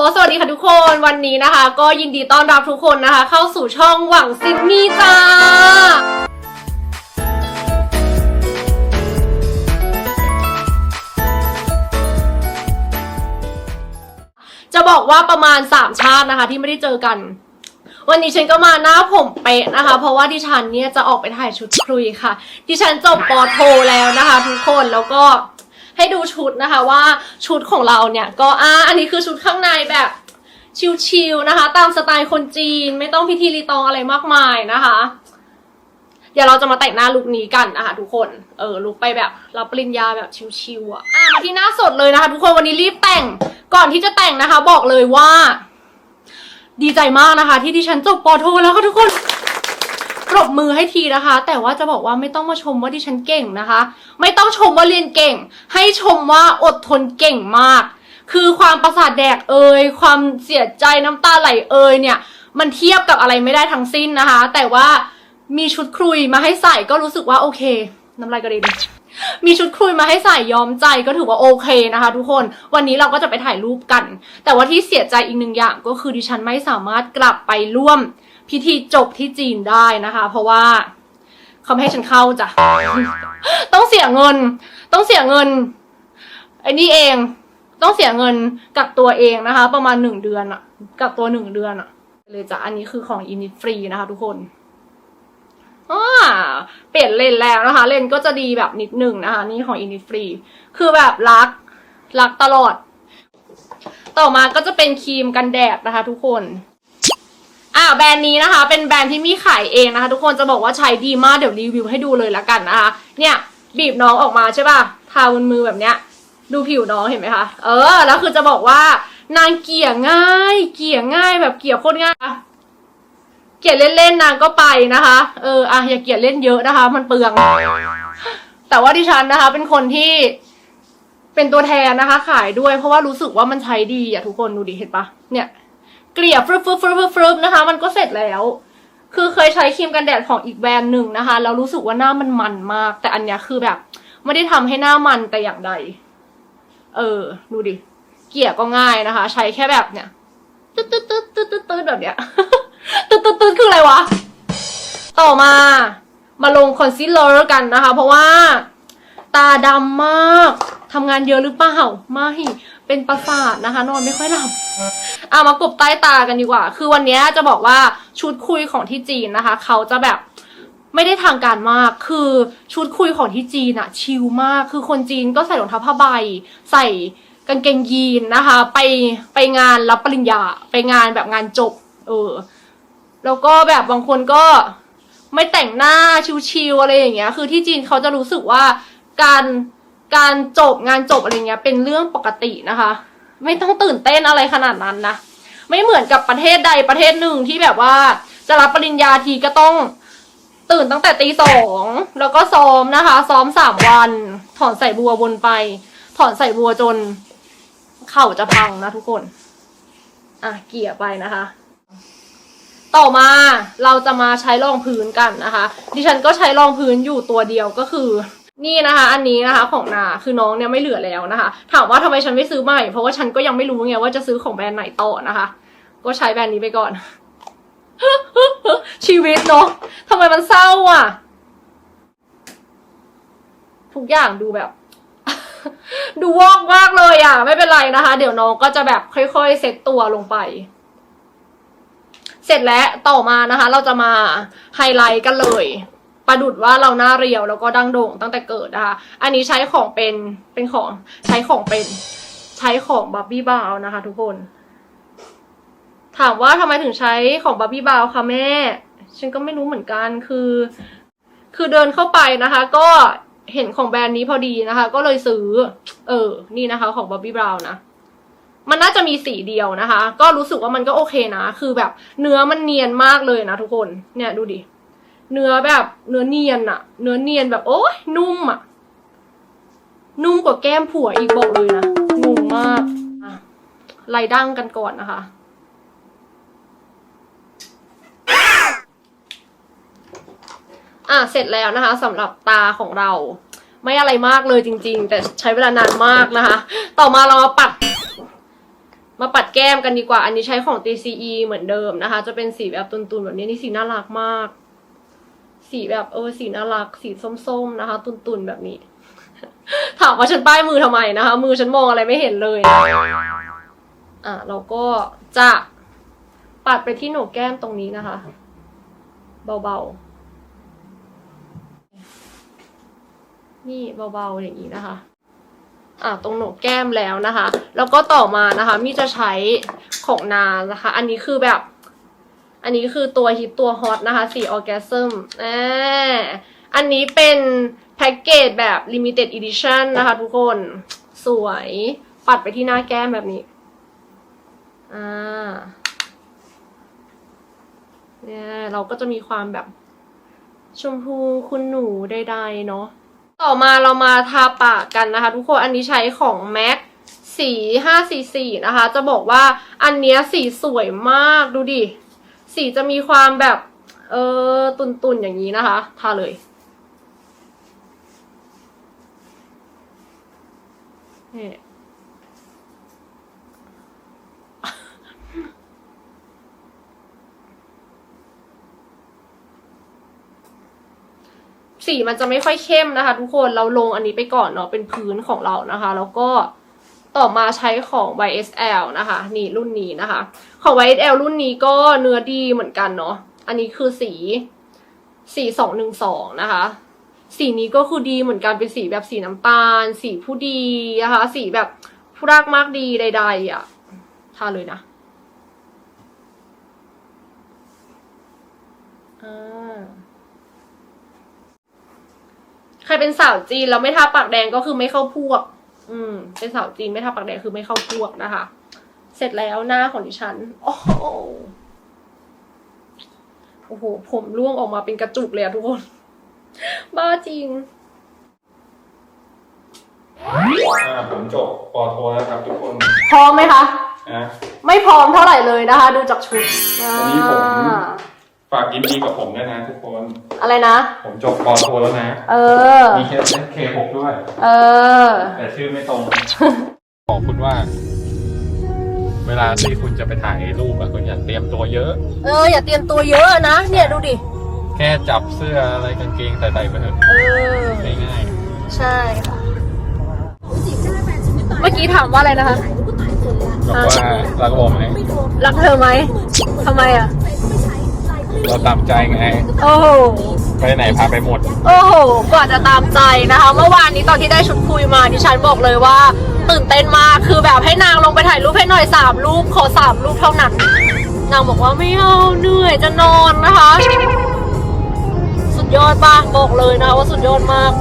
สวัสดีค่ะทุกคนวันนี้นะคะ ก็ยินดีต้อนรับทุกคนนะคะ เข้าสู่ช่องหวังซินนี่จ้าจะบอกว่าประมาณ 3 ชาตินะคะ ที่ไม่ได้เจอกัน วันนี้ฉันก็มาหน้าผมเป๊ะนะคะ เพราะว่าดิฉันเนี่ยจะออกไปถ่ายชุดคุยค่ะ ดิฉันจบปอโทแล้วนะคะ ทุกคนแล้วก็ ให้ดูชุดนะคะว่าชุดของเราเนี่ยก็อ่าอันนี้คือชุดข้างในแบบชิลๆนะคะ ตามสไตล์คนจีนไม่ต้องพิธีรีตองอะไรมากมายนะคะเดี๋ยวเราจะมาแต่งหน้าลุคนี้กันนะคะทุกคน เออลุคไปแบบรับปริญญาแบบชิวๆอะอะมาที่หน้าสดเลยนะคะ ทุกคนวันนี้รีบแต่งก่อนที่จะแต่งนะคะ บอกเลยว่า ดีใจมากนะคะ ที่ดิฉันจบปอโทแล้วค่ะทุกคน ปรบมือให้ทีนะคะ แต่ว่าจะบอกว่าไม่ต้องมาชมว่าดิฉันเก่งนะคะ ไม่ต้องชมว่าเรียนเก่ง ให้ชมว่าอดทนเก่งมาก คือความประสาทแดกเอ่ยความเสียใจน้ำตาไหลเอ่ยเนี่ย มันเทียบกับอะไรไม่ได้ทั้งสิ้นนะคะ แต่ว่ามีชุดครุยมาให้ใส่ก็รู้สึกว่าโอเค น้ำลายกระเด็นมีชุดคุยมาให้ใส่ยอมใจก็ถือว่าโอเคนะคะ ทุกคนวันนี้เราก็จะไปถ่ายรูปกัน แต่ว่าที่เสียใจอีกหนึ่งอย่างก็คือดิฉันไม่สามารถกลับไปร่วม พิธีจบที่จีนได้นะคะ เพราะว่าเขาไม่ให้ฉันเข้าจ้ะ ต้องเสียเงิน ต้องเสียเงินไอ้นี่เอง ต้องเสียเงินกักตัวเองนะคะ ประมาณหนึ่งเดือนอะกักตัวหนึ่งเดือนอะเลยจ้ะ อันนี้คือของอินิฟรีนะคะ ทุกคนอเปลี่ยนเลนแล้วนะคะ เลนก็จะดีแบบนิดหนึ่งนะคะ นี่ของ Innisfree คือแบบรัก รักตลอด ต่อมาก็จะเป็นครีมกันแดดนะคะ ทุกคน อ่าแบรนด์นี้นะคะ เป็นแบรนด์ที่มีขายเองนะคะ ทุกคนจะบอกว่าใช้ดีมากเดี๋ยวรีวิวให้ดูเลยละกันนะคะ เนี่ยบีบน้องออกมาใช่ป่ะทาบนมือแบบเนี้ย ดูผิวน้องเห็นไหมคะเออแล้วคือจะบอกว่านางเกี่ยง่าย เกี่ยง่ายแบบเกี่ยโคตรง่ายเกลียเล่นๆนางก็ไปนะคะ เอออะอย่าเกลียเล่นเยอะนะคะ มันเปลือง แต่ว่าดิฉันนะคะ เป็นคนที่เป็นตัวแทนนะคะ ขายด้วยเพราะว่ารู้สึกว่ามันใช้ดีอะทุกคนดูดิเห็นปะเนี่ย เกลี่ยฟรึบฟรึบฟรึบฟรึบฟรึบนะคะ มันก็เสร็จแล้ว คือเคยใช้ครีมกันแดดของอีกแบรนด์หนึ่งนะคะแล้วรู้สึกว่าหน้ามันมันมาก แต่อันเนี้ยคือแบบ ไม่ได้ทำให้หน้ามันแต่อย่างใด เออ ดูดิ เกลี่ยก็ง่ายนะคะ ใช้แค่แบบเนี่ยตึ๊ดตึ๊ดตึ๊ดตึ๊ดตึ๊ดตึ๊ดแบบเนี้ยตึ๊ดตึ๊ดตึ๊ดคืออะไรวะ ต่อมามาลงคอนซีลเลอร์กันนะคะ เพราะว่าตาดำมาก ทำงานเยอะหรือเปล่า ไม่ เป็นประสาทนะคะ นอนไม่ค่อยหลับ อะมากบใต้ตากันดีกว่า คือวันนี้จะบอกว่าชุดคุยของที่จีนนะคะ เขาจะแบบไม่ได้ทางการมาก คือชุดคุยของที่จีนอะชิลมาก คือคนจีนก็ใส่รองเท้าผ้าใบ ใส่กางเกงยีนนะคะ ไปไปงานรับปริญญา ไปงานแบบงานจบ เออ แล้วก็แบบบางคนก็ไม่แต่งหน้าชิวๆอะไรอย่างเงี้ย คือที่จีนเขาจะรู้สึกว่าการการจบงานจบอะไรเงี้ยเป็นเรื่องปกตินะคะ ไม่ต้องตื่นเต้นอะไรขนาดนั้นนะ ไม่เหมือนกับประเทศใดประเทศหนึ่งที่แบบว่า จะรับปริญญาทีก็ต้องตื่นตั้งแต่ตีสองแล้วก็ซ้อมนะคะ ซ้อมสามวัน ถอนใส่บัววนไป ถอนใส่บัวจน เข่าจะพังนะทุกคน อะเกี่ยไปนะคะ ต่อมาเราจะมาใช้รองพื้นกันนะคะ ดิฉันก็ใช้รองพื้นอยู่ตัวเดียวก็คือ นี่นะคะ อันนี้นะคะของนาคือน้องเนี่ยไม่เหลือแล้วนะคะ ถามว่าทำไมฉันไม่ซื้อใหม่ เพราะว่าฉันก็ยังไม่รู้ไงว่าจะซื้อของแบรนด์ไหนต่อนะคะ ก็ใช้แบรนด์นี้ไปก่อน ชีวิตเนาะทำไมมันเศร้าอะ ทุกอย่างดูแบบ ดูวอกมากเลยอะ ไม่เป็นไรนะคะ เดี๋ยวน้องก็จะแบบค่อยๆเซ็ตตัวลงไปเสร็จแล้วต่อมานะคะ เราจะมาไฮไลท์กันเลย ประดุดว่าเราหน้าเรียวแล้วก็ดังโด่งตั้งแต่เกิดนะคะ อันนี้ใช้ของเป็นเป็นของใช้ของเป็นใช้ของบับบี้บาวนะคะ ทุกคน ถามว่าทำไมถึงใช้ของบับบี้บาวคะแม่ ฉันก็ไม่รู้เหมือนกันคือ คือเดินเข้าไปนะคะ ก็เห็นของแบรนด์นี้พอดีนะคะ ก็เลยซื้อ เออ นี่นะคะ ของบับบี้บราวนะมันน่าจะมีสีเดียวนะคะ ก็รู้สึกว่ามันก็โอเคนะ คือแบบเนื้อมันเนียนมากเลยนะทุกคน เนี่ยดูดิ เนื้อแบบเนื้อเนียนอะเนื้อเนียนแบบโอ้ยนุ่มอะนุ่มกว่าแก้มผัวอีกบอกเลยนะงงมากอะไล่ดั้งกันก่อนนะคะ อะเสร็จแล้วนะคะสำหรับตาของเรา ไม่อะไรมากเลยจริง ๆ แต่ใช้เวลานานมากนะคะ ต่อมาเรามาปัด มาปัดแก้มกันดีกว่า อันนี้ใช้ของ TCE เหมือนเดิมนะคะ จะเป็นสีแบบตุนๆแบบนี้นี่สีน่ารักมาก สีแบบเออสีน่ารัก สีส้มๆนะคะ ตุนๆแบบนี้ ถามว่าฉันป้ายมือทำไมนะคะ มือฉันมองอะไรไม่เห็นเลย อะเราก็จะปัดไปที่โหนกแก้มตรงนี้นะคะ เบาๆ นี่เบาๆอย่างนี้นะคะอะตรงโหนกแก้มแล้วนะคะ แล้วก็ต่อมานะคะ มี่จะใช้ของนานนะคะ อันนี้คือแบบ อันนี้คือตัวฮิตตัวฮอตนะคะสีออร์แกซึมอ่าอันนี้เป็นแพ็กเกจแบบ limited edition นะคะทุกคนสวยปัดไปที่หน้าแก้มแบบนี้อ่าเนี่ยเราก็จะมีความแบบชมพูคุณหนูใดๆเนาะต่อมาเรามาทาปากกันนะคะ ทุกคนอันนี้ใช้ของ MAC สี 544 นะคะ จะบอกว่าอันเนี้ยสีสวยมากดูดิ สีจะมีความแบบ เออตุนๆอย่างนี้นะคะ ทาเลยนี่สีมันจะไม่ค่อยเข้มนะคะ ทุกคนเราลงอันนี้ไปก่อนเนาะเป็นพื้นของเรานะคะ แล้วก็ ต่อมาใช้ของ YSL นะคะ นี่รุ่นนี้นะคะ ของ YSL รุ่นนี้ก็เนื้อดีเหมือนกันเนาะอันนี้คือสีสีสองหนึ่งสองนะคะ สีนี้ก็คือดีเหมือนกันเป็นสีแบบสีน้ำตาล สีผู้ดีนะคะ สีแบบผู้รักมากดีใดๆอะทาเลยนะใครเป็นสาวจีนแล้วไม่ทาปากแดงก็คือไม่เข้าพวก อืม เป็นสาวจีนไม่ทาปากแดงคือไม่เข้าพวกนะคะ เสร็จแล้วหน้าของดิฉัน โอ้โหโอ้โห ผมร่วงออกมาเป็นกระจุกเลยอะทุกคน บ้าจริง อ่าผมจบปอโทแล้วครับทุกคนพร้อมไหมคะ นะ ไม่พร้อมเท่าไหร่เลยนะคะ ดูจากชุดวันนี้ผม อ่า ฝากยินดีกับผมด้วยนะทุกคน อะไรนะ ผมจบปอโทแล้วนะ เออ มีเคสเคหกด้วย เออ แต่ชื่อไม่ตรง บอกคุณว่า เวลาที่คุณจะไปถ่ายรูปอะคุณอย่าเตรียมตัวเยอะ เออ อย่าเตรียมตัวเยอะนะ เนี่ยดูดิ แค่จับเสื้ออะไรกางเกงใส่ๆไปเถอะเออ ง่ายใช่ค่ะ เมื่อกี้ถามว่าอะไรนะคะๆแบบว่ารักผมไหมรักเธอไหมทำไมอะ เราตามใจไง โอ้โห ไปไหนพาไปหมด โอ้โหกว่าจะตามใจนะคะ เมื่อวานนี้ตอนที่ได้ชุดคุยมาดิฉันบอกเลยว่า ตื่นเต้นมากคือแบบให้นางลงไปถ่ายรูปให้หน่อยสามรูปขอสามรูปเท่านั้นนางบอกว่าไม่เอาเหนื่อยจะนอนนะคะ สุดยอดมากบอกเลยนะคะว่าสุดยอดมาก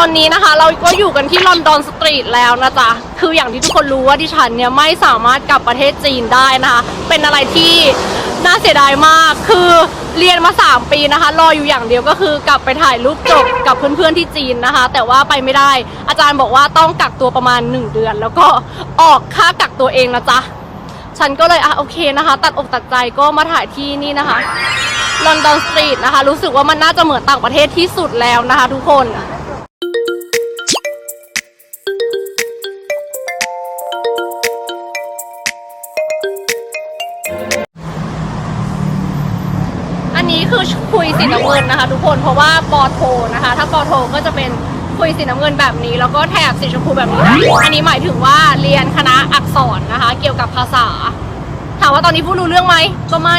อนนี้นะคะ เราก็อยู่กันที่ลอนดอนสตรีทแล้วนะจ๊ะ คืออย่างที่ทุกคนรู้ว่าดิฉันเนี่ยไม่สามารถกลับประเทศจีนได้นะคะ เป็นอะไรที่น่าเสียดายมาก คือเรียนมา 3 ปีนะคะ รออยู่อย่างเดียวก็คือกลับไปถ่ายรูปจบกับเพื่อนๆที่จีนนะคะ แต่ว่าไปไม่ได้ อาจารย์บอกว่าต้องกักตัวประมาณ 1 เดือน แล้วก็ออกค่ากักตัวเองนะจ๊ะ ฉันก็เลยอะโอเคนะคะ ตัดอกตัดใจก็มาถ่ายที่นี่นะคะลอนดอนสตรีทนะคะ รู้สึกว่ามันน่าจะเหมือนต่างประเทศที่สุดแล้วนะคะ ทุกคนอัน คุยสีน้ำเงินนะคะ ทุกคนเพราะว่าปอโทนะคะ ถ้าปอโทก็จะเป็นคุยสีน้ำเงินแบบนี้ แล้วก็แถบสีชมพูแบบนี้นะอันนี้หมายถึงว่าเรียนคณะอักษรนะคะ เกี่ยวกับภาษา ถามว่าตอนนี้พูดรู้เรื่องไหมก็ไม่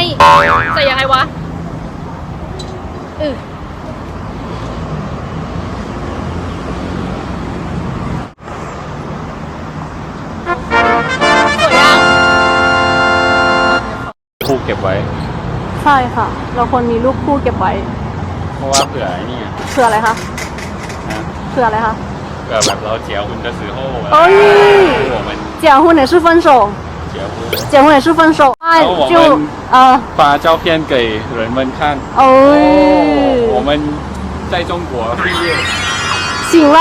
แต่ยังไงวะอือสวยยังคู่เก็บไว้ ช่ค่ะ เราควรมีรูปคู่เก็บไว้ เพราะว่าเผื่อไอ้นี่ไง เพื่ออะไรคะ นะ เพื่ออะไรคะ เผื่อแบบเราเจียวคุณจะซื้อโอ้ เอ้ย หัวมัน 结婚也是分手 เจียวคุณ 结婚也是分手哎哦我就们呃发照片给人们看哦我们在中国毕业醒了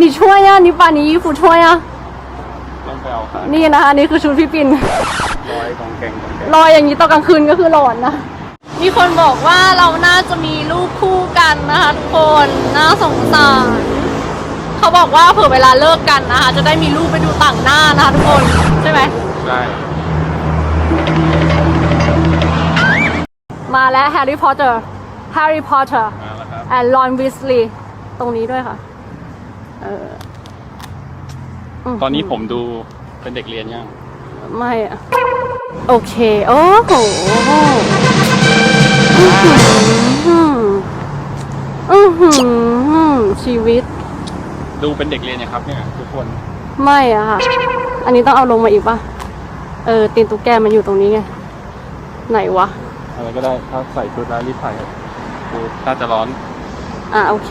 你穿呀你把你衣服穿呀 ต้องไปเอาค่ะ นี่นะคะนี่คือชุดพี่ปิ่น ร้อยกองแกงกองแกงรอยอย่างนี้ตอนกลางคืนก็คือหลอนนะ มีคนบอกว่าเราน่าจะมีรูปคู่กันนะคะทุกคนน่าสงสารเขาบอกว่าเผื่อเวลาเลิกกันนะคะจะได้มีรูปไปดูต่างหน้านะคะทุกคนใช่ไหมได้มาแล้วแฮร์รี่พอตเตอร์แฮร์รี่พอตเตอร์มาแล้วครับแอนลอนวิสลีย์ตรงนี้ด้วยค่ะเออมตอนนี้ผมดูเป็นเด็กเรียนยัง ไม่อะ โอเค โอ้โหอื้อหืออื้อหือชีวิตดูเป็นเด็กเรียนยังครับเนี่ยทุกคนไม่อะค่ะ อันนี้ต้องเอาลงมาอีกป่ะ เออตีนตุ๊กแกมันอยู่ตรงนี้ไง ไหนวะ อะไรก็ได้ถ้าใส่ชุดแล้วรีบใส่ดูถ้าจะร้อน อะโอเค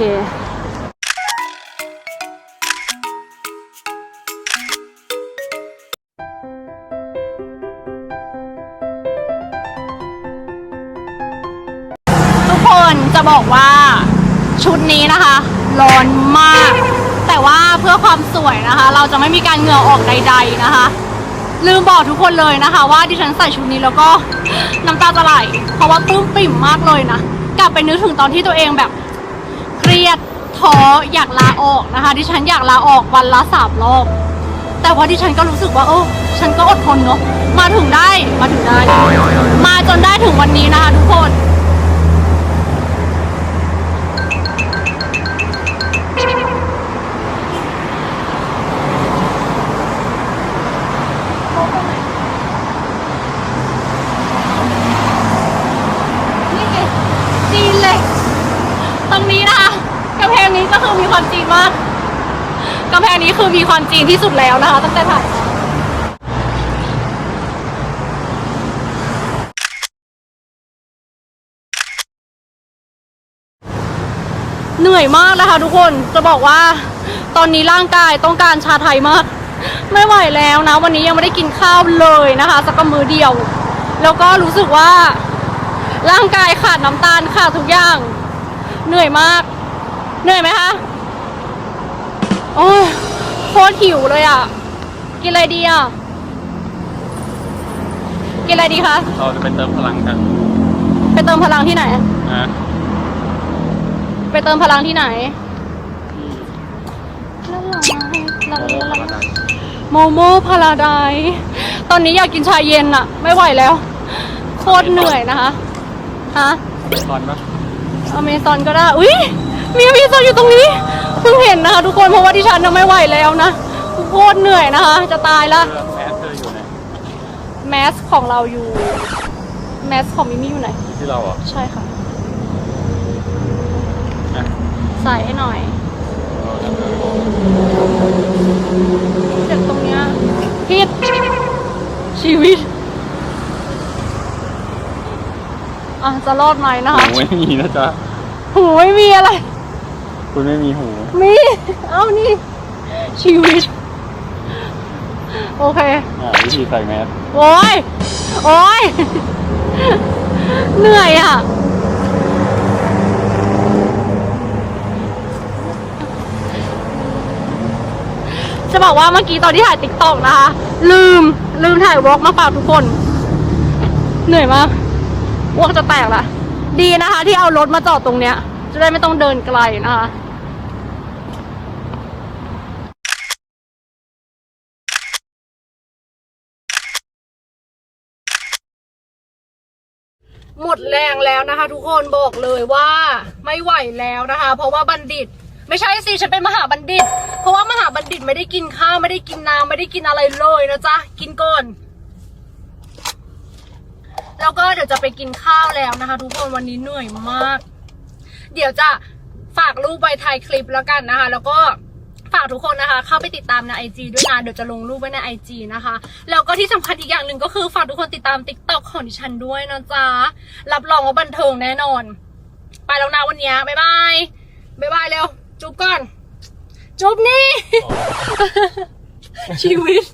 คนจะบอกว่าชุดนี้นะคะ ร้อนมาก แต่ว่าเพื่อความสวยนะคะ เราจะไม่มีการเหงื่อออกใด ๆนะคะ ลืมบอกทุกคนเลยนะคะ ว่าดิฉันใส่ชุดนี้แล้วก็น้ำตาจะไหล เพราะว่าปลื้มปิ่มมากเลยนะ กลับไปนึกถึงตอนที่ตัวเองแบบเครียดท้ออยากลาออกนะคะ ดิฉันอยากลาออกวันละสามรอบแต่ว่าดิฉันก็รู้สึกว่าเออฉันก็อดทนเนาะมาถึงได้มาถึงได้ มาจนได้ถึงวันนี้นะคะทุกคน คือมีความจีนที่สุดแล้วนะคะ ตั้งแต่ถ่ายเหนื่อยมากนะคะทุกคนจะบอกว่าตอนนี้ร่างกายต้องการชาไทยมาก ไม่ไหวแล้วนะ วันนี้ยังไม่ได้กินข้าวเลยนะคะ สักมือเดียว แล้วก็รู้สึกว่า ร่างกายขาดน้ำตาลขาดทุกอย่าง เหนื่อยมาก เหนื่อยไหมคะ โอ้ย โคตรหิวเลยอะ กินอะไรดีอะ กินอะไรดีคะ เราจะไปเติมพลังกันไปเติมพลังที่ไหน นะไปเติมพลังที่ไหนโมโมพาราไดตอนนี้อยากกินชาเย็นอะไม่ไหวแล้ว โคตรเหนื่อยนะคะ ฮะ ไปตอนปะ อเมซอนก็ได้ อุ้ยมีอเมซอนอยู่ตรงนี้ เพิ่งเห็นนะคะทุกคนเพราะว่าดิฉันน่ะไม่ไหวแล้วนะโคตรเหนื่อยนะคะ จะตายละเสื้อแมสเธออยู่ไหนแมสของเราอยู่แมสของมิมี่อยู่ไหนอยู่ที่เราเหรอะใช่ค่ะนะใส่ให้หน่อยเจ็บตรงเนี้ยพิษชีวิตอะจะรอดไหมนะคะหูไม่มีนะจ๊ะหูไม่มีอะไร คุณไม่มีหู มี เอ้านี่ ชีวิต โอเค อ่าวิธีใส่แมสโอ้ย โอ้ย เหนื่อยอะ จะบอกว่าเมื่อกี้ตอนที่ถ่ายติ๊กต็อกนะคะ ลืม ลืมถ่ายวอล์กมาฝากทุกคน เหนื่อยมากอ้วกจะแตกละ ดีนะคะที่เอารถมาจอดตรงเนี้ย จะได้ไม่ต้องเดินไกลนะคะ หมดแรงแล้วนะคะ ทุกคนบอกเลยว่าไม่ไหวแล้วนะคะ เพราะว่าบัณฑิต ไม่ใช่สิฉันเป็นมหาบัณฑิต เพราะว่ามหาบัณฑิตไม่ได้กินข้าวไม่ได้กินน้ำไม่ได้กินอะไรเลยนะจ๊ะกินก่อนแล้วก็เดี๋ยวจะไปกินข้าวแล้วนะคะ ทุกคนวันนี้เหนื่อยมาก เดี๋ยวจะฝากรูปไว้ถ่ายคลิปแล้วกันนะคะ แล้วก็ ฝากทุกคนนะคะ เข้าไปติดตามใน IG ด้วยนะ เดี๋ยวจะลงรูปไว้ใน IG นะคะ แล้วก็ที่สำคัญอีกอย่างหนึ่งก็คือฝากทุกคนติดตาม TikTok ของดิฉันด้วยนะจ๊ะ รับรองว่าบันเทิงแน่นอน ไปแล้วนะวันเนี้ยบ๊ายบายบ๊ายบายเร็ว จุ๊บก่อน จุ๊บนี่ ชีวิต